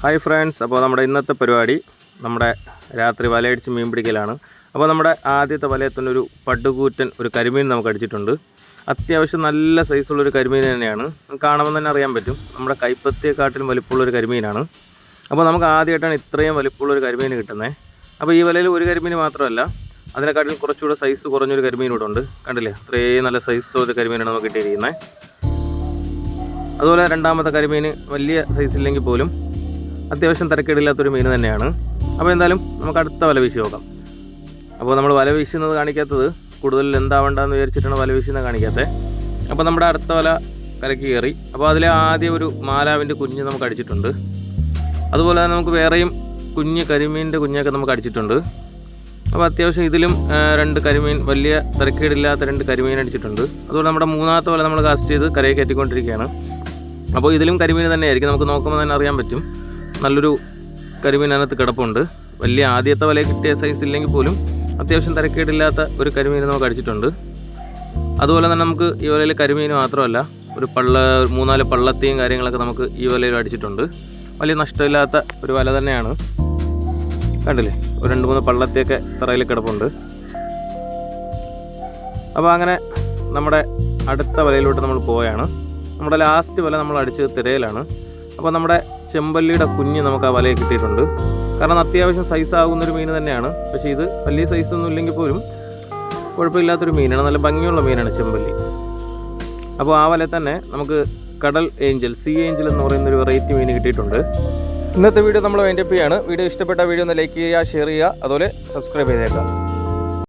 Hi friends അപ്പോൾ നമ്മുടെ ഇന്നത്തെ പരിപാടി നമ്മുടെ രാത്രി വലയടിച്ച് മീൻ പിടിക്കലാണ്. അപ്പോൾ നമ്മുടെ ആദ്യത്തെ വലയത്തിന്റെ ഒരു പടുകൂറ്റൻ ഒരു കരിമീൻ നമുക്ക് അടിച്ചിട്ടുണ്ട്. അത്യാവശ്യം നല്ല സൈസുള്ളൊരു കരിമീൻ തന്നെയാണ്. കാണുമ്പോൾ തന്നെ അറിയാൻ പറ്റും. നമ്മുടെ കൈപ്പത്തിയെക്കാട്ടിലും വലിപ്പമുള്ളൊരു കരിമീനാണ്. അപ്പോൾ നമുക്ക് ആദ്യമായിട്ടാണ് ഇത്രയും വലിപ്പമുള്ളൊരു കരിമീൻ കിട്ടുന്നത്. അപ്പോൾ ഈ വലയിൽ ഒരു കരിമീൻ മാത്രമല്ല അതിനെക്കാട്ടിലും കുറച്ചുകൂടെ സൈസ് കുറഞ്ഞൊരു കരിമീൻ ഇവിടെ ഉണ്ട്. കണ്ടില്ലേ? അത്രയും നല്ല സൈസ് ഒരു കരിമീനാണ് നമുക്ക് കിട്ടിയിരിക്കുന്നത്. അതുപോലെ രണ്ടാമത്തെ കരിമീൻ വലിയ സൈസില്ലെങ്കിൽ പോലും അത്യാവശ്യം തിരക്കേടില്ലാത്തൊരു മീൻ തന്നെയാണ്. അപ്പോൾ എന്തായാലും നമുക്ക് അടുത്ത വല വീശി നോക്കാം. അപ്പോൾ നമ്മൾ വല വീശുന്നത് കാണിക്കാത്തത് കൂടുതൽ എന്താവണ്ടെന്ന് വിചാരിച്ചിട്ടാണ് വല വീശുന്നത് കാണിക്കാത്തത്. അപ്പോൾ നമ്മുടെ അടുത്ത വല കലക്ക് കയറി. അപ്പോൾ അതിലെ ആദ്യം ഒരു മാലാവിന്റെ കുഞ്ഞ് നമുക്ക് അടിച്ചിട്ടുണ്ട്. അതുപോലെ തന്നെ നമുക്ക് വേറെയും കുഞ്ഞ് കരിമീനിന്റെ കുഞ്ഞൊക്കെ നമുക്ക് അടിച്ചിട്ടുണ്ട്. അപ്പോൾ അത്യാവശ്യം ഇതിലും രണ്ട് കരിമീൻ വലിയ തിരക്കേടില്ലാത്ത രണ്ട് കരിമീൻ അടിച്ചിട്ടുണ്ട്. അതുപോലെ നമ്മുടെ മൂന്നാമത്തെ വല നമ്മൾ കാസ്റ്റ് ചെയ്ത് കരയെ കയറ്റിക്കൊണ്ടിരിക്കുകയാണ്. അപ്പോൾ ഇതിലും കരിമീൻ തന്നെയായിരിക്കും. നമുക്ക് നോക്കുമ്പോൾ തന്നെ അറിയാൻ പറ്റും. നല്ലൊരു കരിമീൻ അതിനകത്ത് കിടപ്പുണ്ട്. വലിയ ആദ്യത്തെ വല കിട്ടിയ സൈസ് ഇല്ലെങ്കിൽ പോലും അത്യാവശ്യം തിരക്കേടില്ലാത്ത ഒരു കരിമീൻ നമുക്ക് അടിച്ചിട്ടുണ്ട്. അതുപോലെ തന്നെ നമുക്ക് ഈ വലയിൽ കരിമീൻ മാത്രമല്ല ഒരു പള്ള മൂന്നാൽ പള്ളത്തെയും കാര്യങ്ങളൊക്കെ നമുക്ക് ഈ വലയിൽ അടിച്ചിട്ടുണ്ട്. വലിയ നഷ്ടമില്ലാത്ത ഒരു വല തന്നെയാണ്. കണ്ടില്ലേ? ഒരു രണ്ട് മൂന്ന് പള്ളത്തെയൊക്കെ തറയിൽ കിടപ്പുണ്ട്. അപ്പോൾ അങ്ങനെ നമ്മുടെ അടുത്ത വലയിലോട്ട് നമ്മൾ പോവുകയാണ്. നമ്മുടെ ലാസ്റ്റ് വല നമ്മൾ അടിച്ചത് തിരയിലാണ്. അപ്പോൾ നമ്മുടെ ചെമ്പല്ലിയുടെ കുഞ്ഞ് നമുക്ക് ആ വലയിൽ കിട്ടിയിട്ടുണ്ട്. കാരണം അത്യാവശ്യം സൈസ് ആകുന്ന ഒരു മീൻ തന്നെയാണ്. പക്ഷേ ഇത് വലിയ സൈസ് ഒന്നും ഇല്ലെങ്കിൽ പോലും കുഴപ്പമില്ലാത്തൊരു മീനാണ്. നല്ല ഭംഗിയുള്ള മീനാണ് ചെമ്പല്ലി. അപ്പോൾ ആ വല തന്നെ നമുക്ക് കടൽ ഏഞ്ചൽ സി ഏഞ്ചൽ എന്ന് പറയുന്ന ഒരു വെറൈറ്റി മീൻ കിട്ടിയിട്ടുണ്ട്. ഇന്നത്തെ വീഡിയോ നമ്മൾ ചെയ്യാണ്. വീഡിയോ ഇഷ്ടപ്പെട്ട വീഡിയോ ഒന്ന് ലൈക്ക് ചെയ്യുക ഷെയർ ചെയ്യുക. അതുപോലെ സബ്സ്ക്രൈബ് ചെയ്തേക്കാം